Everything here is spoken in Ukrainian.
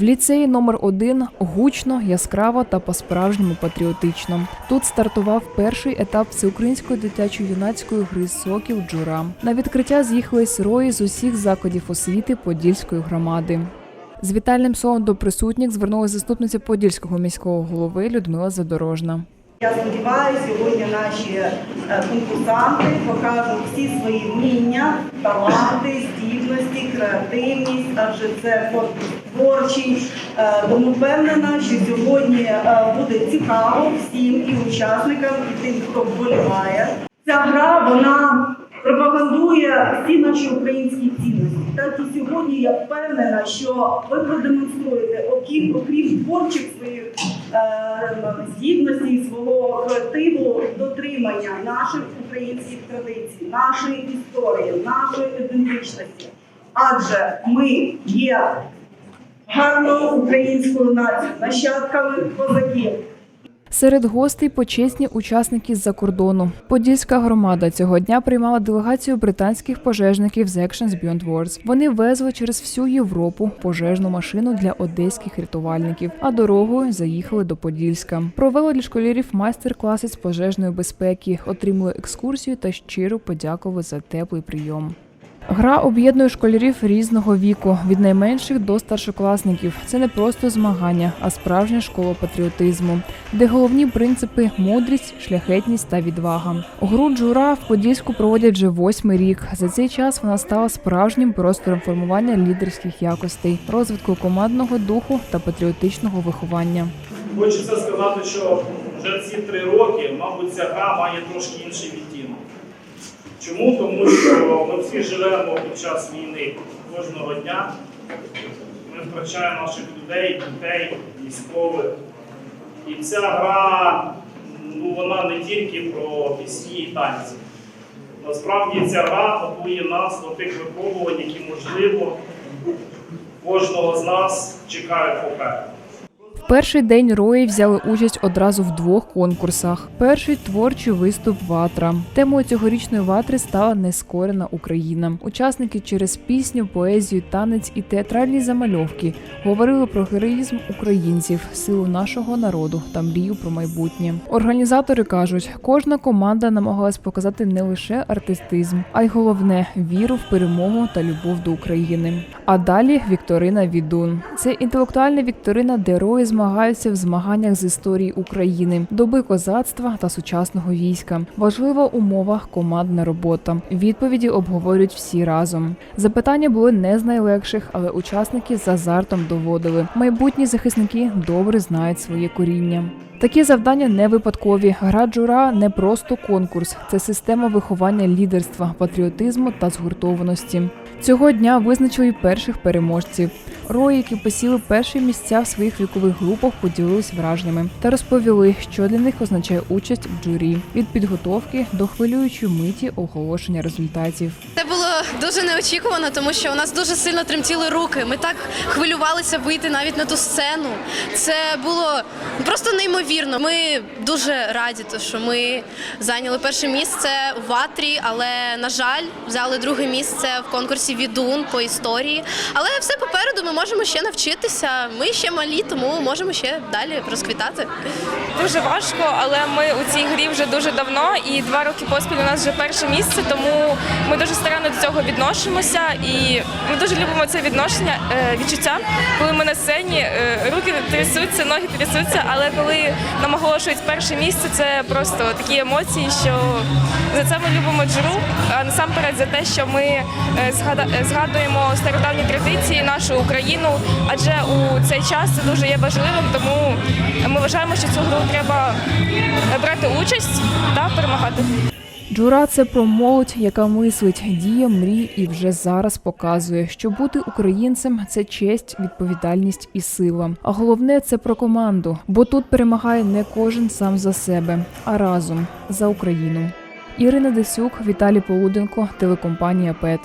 В ліцеї номер 1 гучно, яскраво та по-справжньому патріотично. Тут стартував перший етап всеукраїнської дитячо-юнацької гри соків Джура. На відкриття з'їхались рої з усіх закладів освіти Подільської громади. З вітальним словом до присутніх звернулася заступниця Подільського міського голови Людмила Задорожна. Я сподіваюся, сьогодні наші е, конкурсанти покажуть всі свої вміння, таланти, здібності, креативність, адже це конкурс творчий. Е, Тому впевнена, що сьогодні е, буде цікаво всім і учасникам, і тим, хто вболіває. Ця гра вона пропагандує всі наші українські цінності. Так і сьогодні я впевнена, що ви продемонструєте, окрім, окрім творчих своїх е, здібностей, свого креативу, дотримання наших українських традицій, нашої історії, нашої ідентичності. Адже ми є гарною українською нацією, нащадками козаків. Серед гостей почесні учасники з-за кордону. Подільська громада цього дня приймала делегацію британських пожежників з Actions Beyond Words. Вони везли через всю Європу пожежну машину для одеських рятувальників, а дорогою заїхали до Подільська. Провели для школярів майстер-класи з пожежної безпеки, отримали екскурсію та щиро подякували за теплий прийом. Гра об'єднує школярів різного віку, від найменших до старшокласників. Це не просто змагання, а справжня школа патріотизму, де головні принципи мудрість, шляхетність та відвага. Гру джура в Подільську проводять вже восьмий рік. За цей час вона стала справжнім простором формування лідерських якостей, розвитку командного духу та патріотичного виховання. Хочеться сказати, що вже ці три роки, мабуть, ця гра має трошки інший відтінок. Чому? Тому що ми всі живемо під час війни кожного дня. Ми втрачаємо наших людей, дітей, військових. І ця гра, ну, вона не тільки про пісні і танці. Насправді ця гра готує нас до тих випробувань, які, можливо, кожного з нас чекають попереду. Перший день рої взяли участь одразу в двох конкурсах. Перший творчий виступ Ватра. Темою цьогорічної ватри стала нескорена Україна. Учасники через пісню, поезію, танець і театральні замальовки говорили про героїзм українців, силу нашого народу та мрію про майбутнє. Організатори кажуть, кожна команда намагалась показати не лише артистизм, а й головне віру в перемогу та любов до України. А далі Вікторина Відун. Це інтелектуальна вікторина, де рої змагаються в змаганнях з історії України, доби козацтва та сучасного війська. Важлива умова командна робота. Відповіді обговорюють всі разом. Запитання були не з найлегших, але учасники з азартом доводили. Майбутні захисники добре знають своє коріння. Такі завдання не випадкові. Гра джура не просто конкурс, це система виховання лідерства, патріотизму та згуртованості. Цього дня визначили й перших переможців. Рої, які посіли перші місця в своїх вікових групах, поділились враженнями та розповіли, що для них означає участь в джурі від підготовки до хвилюючої миті оголошення результатів. Це було дуже неочікувано, тому що у нас дуже сильно тремтіли руки. Ми так хвилювалися вийти навіть на ту сцену. Це було просто неймовірно. Ми дуже раді, що ми зайняли перше місце в Ватрі, але на жаль, взяли друге місце в конкурсі Відун по історії. Але все попереду ми можемо ще навчитися. Ми ще малі, тому можемо ще далі розквітати. Дуже важко, але ми у цій грі вже дуже давно, і два роки поспіль у нас вже перше місце, тому ми дуже старанно до цього відносимося, і ми дуже любимо це відношення, е, відчуття, коли ми на сцені, е, руки трясуться, ноги трясуться, але коли нам оголошують перше місце, це просто такі емоції, що за це ми любимо джуру, а насамперед за те, що ми е, згадуємо стародавні традиції, нашу Україну, адже у цей час це дуже є важливим, тому вважаємо, що цю гру треба брати участь та перемагати. Джура це про молодь, яка мислить, діє, мрій і вже зараз показує, що бути українцем це честь, відповідальність і сила. А головне це про команду, бо тут перемагає не кожен сам за себе, а разом за Україну. Ірина Десюк, Віталій Полуденко, телекомпанія ПЕТ.